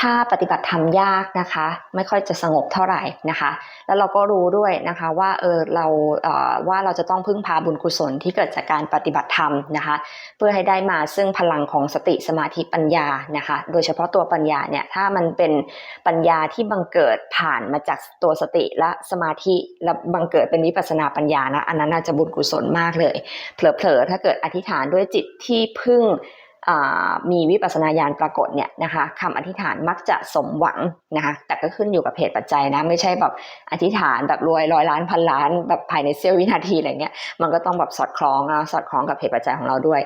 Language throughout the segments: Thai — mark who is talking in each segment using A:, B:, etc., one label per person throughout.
A: ถ้าปฏิบัติธรรมยากนะคะ ไม่ค่อยจะสงบเท่าไหร่นะคะ แล้วเราก็รู้ด้วยนะคะว่าเออเราเอ่อว่าเราจะต้องพึ่งพาบุญกุศลที่เกิดจากการปฏิบัติธรรมนะคะ เพื่อให้ได้มาซึ่งพลังของสติสมาธิปัญญานะคะ โดยเฉพาะตัวปัญญาเนี่ยถ้ามันเป็นปัญญาที่บังเกิดผ่านมาจากตัวสติและสมาธิและบังเกิดเป็นวิปัสสนาปัญญานะอันนั้นน่าจะบุญกุศลมากเลยเผลอๆถ้าเกิดอธิษฐานด้วยจิตที่พึ่ง มีวิปัสนาญาณปรากฏเนี่ยนะคะคำอธิษฐานมักจะสมหวังนะคะแต่ก็ขึ้นอยู่กับเหตุปัจจัยนะไม่ใช่แบบอธิษฐานแบบรวยร้อยล้านพันล้านแบบภายในเสี้ยววินาทีอะไรเงี้ยมันก็ต้องแบบสอดคล้องนะสอดคล้องกับเหตุปัจจัยของเราด้วย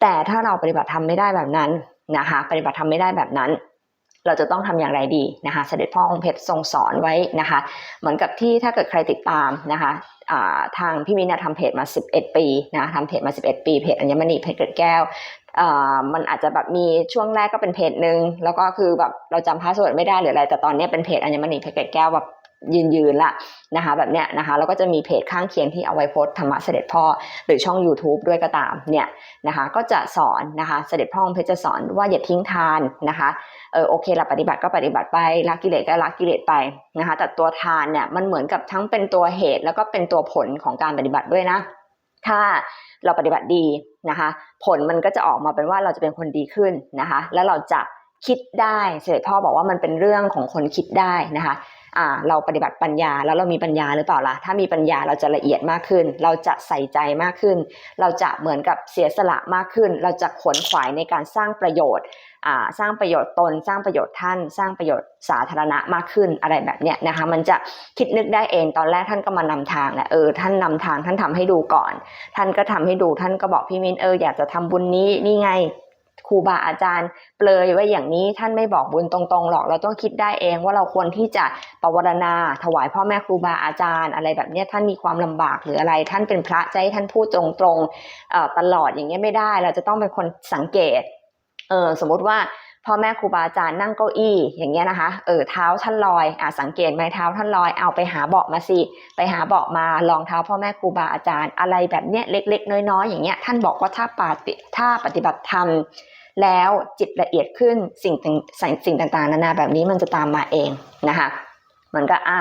A: แต่ถ้าเราปฏิบัติธรรมไม่ได้แบบนั้นนะคะปฏิบัติธรรมไม่ได้แบบนั้น เราจะต้องทำอย่างไรดีนะคะ เสด็จพ่อองค์เพชรทรงสอนไว้นะคะ เหมือนกับที่ถ้าเกิดใครติดตามนะคะทางพี่มินนะทำเพจมา 11 ปีนะทำเพจมา 11 ปี เพจอัญมณีเพจเกิดแก้ว มันอาจจะแบบมีช่วงแรกก็เป็นเพจหนึ่งแล้วก็คือแบบเราจำพาสเวิร์ดไม่ได้หรืออะไร แต่ตอนนี้เป็นเพจอัญมณีเพจเกิดแก้วแบบยืนยืนๆละนะคะแบบเนี้ยนะคะแล้วก็จะมีเพจข้างเคียงที่เอาไว้โพสธรรมะเสด็จพ่อ หรือช่อง YouTube ด้วยก็ตามเนี่ยนะคะก็จะสอนนะคะเสด็จพ่อองค์เพชรจะสอนว่าอย่าทิ้งทานนะคะเออโอเคละปฏิบัติก็ปฏิบัติไปละกิเลสก็ละกิเลสไปนะคะแต่ตัวทานเนี่ยมันเหมือนกับทั้งเป็นตัวเหตุ แล้วก็เป็นตัวผลของการปฏิบัติด้วยนะ ถ้าเราปฏิบัติดี นะคะ ผลมันก็จะออกมาเป็นว่าเราจะเป็นคนดีขึ้นนะคะ แล้วเราจะคิดได้เสด็จพ่อบอกว่ามันเป็นเรื่องของคนคิดได้นะคะ เราปฏิบัติปัญญาแล้วเรามีปัญญาหรือเปล่าล่ะถ้ามีปัญญาเราจะละเอียดมากขึ้น เราจะใส่ใจมากขึ้น เราจะเหมือนกับเสียสละมากขึ้น เราจะขวนขวายในการสร้างประโยชน์สร้างประโยชน์ตน สร้างประโยชน์ท่าน สร้างประโยชน์สาธารณะมากขึ้นอะไรแบบเนี้ยนะคะมันจะคิดนึกได้เองตอนแรกท่านก็มานำทางแหละเออท่านนำทางท่านทำให้ดูก่อน ท่านก็ทำให้ดูท่านก็บอกพี่มินเอออยากจะทำบุญนี้นี่ไง ครูบาอาจารย์เปลยไว้อย่างนี้ท่านไม่บอกบุญตรงๆหรอกเราต้องคิดได้เองว่าเราควรที่จะปวารณา ถวายพ่อแม่ครูบาอาจารย์ อะไรแบบนี้ท่านมีความลำบากหรืออะไร ท่านเป็นพระจะให้ท่านพูดตรงๆตลอดอย่างเงี้ยไม่ได้ เราจะต้องเป็นคนสังเกตเออสมมติว่า พ่อแม่ครูบาอาจารย์นั่งเก้าอี้อย่างเงี้ยนะคะเออเท้าท่านลอยอะสังเกตไหมเท้าท่านลอยเอาไปหาเบาะมาสิไปหาเบาะมาลองเท้าพ่อแม่ครูบาอาจารย์อะไรแบบเนี้ยเล็ก ๆ น้อยๆอย่างเงี้ยท่านบอกว่าถ้าปฏิถ้าปฏิบัติธรรมแล้วจิตละเอียดขึ้นสิ่งต่างสิ่งสิ่งต่างๆ นานาแบบนี้มันจะตามมาเองนะคะเหมือนกับอะ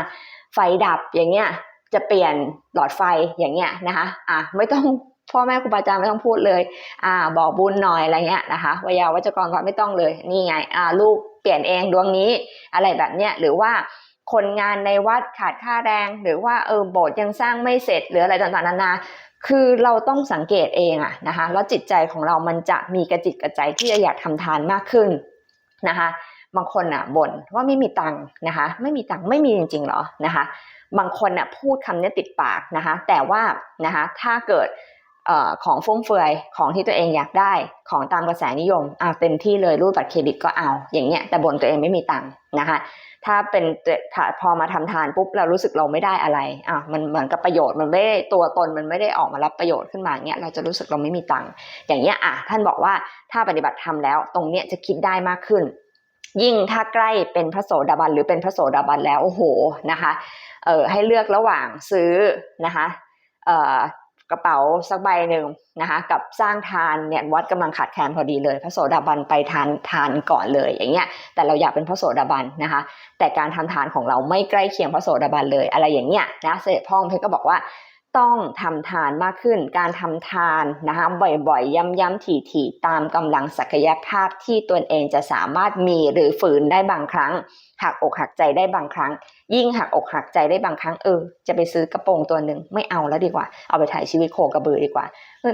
A: ไฟดับอย่างเงี้ยจะเปลี่ยนหลอดไฟอย่างเงี้ยนะคะอะไม่ต้อง พ่อแม่ครูบาอาจารย์ไม่ต้องพูดเลย อ่า บอกบุญหน่อยอะไรเงี้ยนะคะวิยาวัจกรก็ไม่ต้องเลย นี่ไง อ่า ลูกเปลี่ยนเองดวงนี้ อะไรแบบเนี้ย หรือว่าคนงานในวัดขาดค่าแรง หรือว่าเออโบสถ์ยังสร้างไม่เสร็จหรืออะไรต่างๆนานา คือเราต้องสังเกตเองอะนะคะ แล้วจิตใจของเรามันจะมีกระจิตกระใจที่จะอยากทำทานมากขึ้นนะคะ บางคนอะบ่นว่าไม่มีตังค์นะคะ ไม่มีตังค์ไม่มีจริงๆหรอนะคะ บางคนอะพูดคำนี้ติดปากนะคะ แต่ว่านะคะ ถ้าเกิด ของฟุ่มเฟือยของที่ตัวเองอยากได้ ของตามกระแสนิยมเอาเต็มที่เลยรูดบัตรเครดิตก็เอา อย่างเงี้ยแต่บนตัวเองไม่มีตังค์นะคะถ้าเป็นพอมาทำทานปุ๊บเรารู้สึกเราไม่ได้อะไรอะมันเหมือนกับประโยชน์มันไม่ได้ตัวตนมันไม่ได้ออกมารับประโยชน์ขึ้นมาเงี้ยเราจะรู้สึกเราไม่มีตังค์อย่างเงี้ยอะท่านบอกว่าถ้าปฏิบัติธรรมแล้วตรงเนี้ยจะคิดได้มากขึ้น ยิ่งถ้าใกล้เป็นพระโสดาบันหรือเป็นพระโสดาบันแล้วโอ้โหนะคะเออให้เลือกระหว่างซื้อนะคะเอ่อ กระเป๋าสักใบหนึ่งนะคะกับสร้างทานเนี่ยวัดกำลังขาดแคลนพอดีเลยพระโสดาบันไปทานทานก่อนเลยอย่างเงี้ยแต่เราอยากเป็นพระโสดาบันนะคะ แต่การทำทานของเราไม่ใกล้เคียงพระโสดาบันเลยอะไรอย่างเงี้ยนะเสด็จพ่อองค์เพชรก็บอกว่า ต้องทำทานมากขึ้น การทำทานนะคะบ่อยๆ ย้ำๆถี่ๆ ตามกำลังศักยภาพที่ตนเองจะสามารถมีหรือฝืนได้บางครั้ง หักอกหักใจได้บางครั้ง ยิ่งหักอกหักใจได้บางครั้งเออ จะไปซื้อกระโปรงตัวหนึ่งไม่เอาแล้วดีกว่า เอาไปถ่ายชีวิตโคกระบือดีกว่า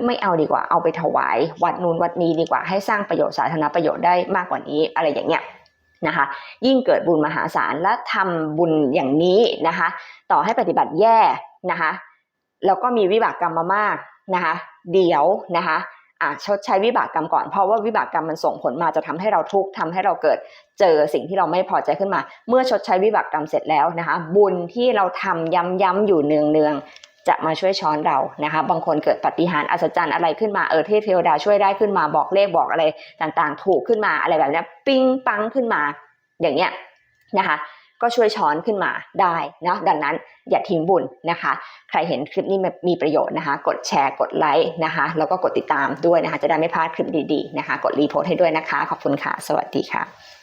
A: ไม่เอาดีกว่า เอาไปถวาย วัดนู้นวัดนี้ดีกว่า ให้สร้างประโยชน์สาธารณประโยชน์ได้มากกว่านี้อะไรอย่างเงี้ยนะคะยิ่งเกิดบุญมหาศาลและทำบุญอย่างนี้นะคะ ต่อให้ปฏิบัติแย่นะคะ แล้วก็มีวิบากกรรมมามากนะคะเดี๋ยวนะคะอะชดใช้วิบากกรรมก่อนเพราะว่าวิบากกรรมมันส่งผลมาจะทำให้เราทุกข์ทำให้เราเกิดเจอสิ่งที่เราไม่พอใจขึ้นมา เมื่อชดใช้วิบากกรรมเสร็จแล้วนะคะ บุญที่เราทำย้ำๆอยู่เนืองๆจะมาช่วยช้อนเรานะคะ บางคนเกิดปาฏิหารย์อัศจรรย์อะไรขึ้นมาเออเทพเทวดาช่วยได้ขึ้นมาบอกเลขบอกอะไรต่างๆ ถูกขึ้นมาอะไรแบบนี้ปิ้งปังขึ้นมาอย่างเงี้ยนะคะ ก็ช่วยช้อนขึ้นมาได้นะดังนั้นอย่าทิ้งบุญนะคะ ใครเห็นคลิปนี้มีประโยชน์นะคะ กดแชร์กดไลค์นะคะ แล้วก็กดติดตามด้วยนะคะ จะได้ไม่พลาดคลิปดีๆนะคะ กดรีโพสต์ให้ด้วยนะคะ ขอบคุณค่ะ สวัสดีค่ะ